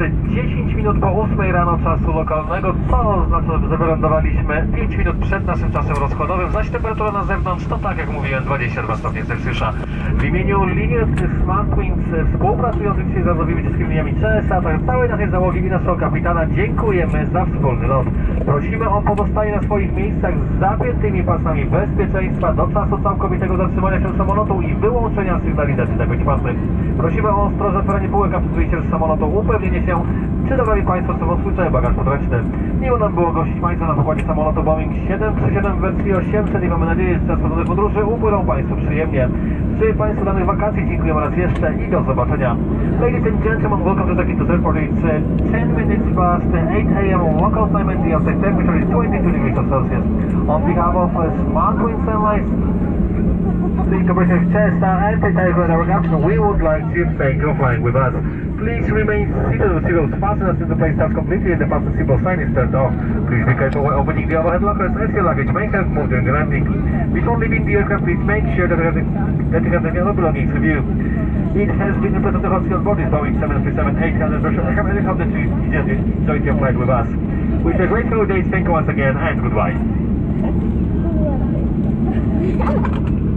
Państwa, witamy na Zaklintos. Jest 10 minut po 8 rano czasu lokalnego, co oznacza, że wylądowaliśmy 5 minut przed naszym czasem rozkładowym. Zaś temperatura na zewnątrz to tak jak mówiłem 22 stopnie Celsjusza. W imieniu linii Smart Wings współpracujących z radiowymi wszystkimi liniami CSA, a także całej naszej załogi i naszego kapitana dziękujemy za wspólny lot. Prosimy o pozostanie na swoich miejscach z zapiętymi pasami bezpieczeństwa do czasu całkowitego zatrzymania się samolotu i wyłączenia sygnalizacji zapięć pasy. Prosimy o ostrożne otwieranie półek z samolotu, upewnienie się, czy dobrali Państwo ze sobą swój cały bagaż podręczny. Miło nam było gościć Państwa na pokładzie samolotu Boeing 737 w wersji 800 i mamy nadzieję, że czas podobnych podróży upłyną Państwu przyjemnie. Życzę Państwu danych wakacji, dziękuję raz jeszcze i do zobaczenia. Ladies and gentlemen, welcome to Zakynthos Airport. It's uh, 10 minutes past 8 a.m. local time and the outside temperature is 22 degrees Celsius. On behalf of Smart Wings Airlines, the of and Titanic Radar Captain, we would like to thank you for flying with us. Please remain seated with seatbelts fastened until the plane starts completely and the seatbelt sign is turned off. Please be careful when opening the overhead lockers as your luggage may have moved during the landing. Before leaving the aircraft, please make sure that you have the, that you have the other belongings with you. It has been a pleasure to host you on board this Boeing 737-800 version hope that you enjoyed your flight with us. Wish a great holidays, thank you once again and goodbye.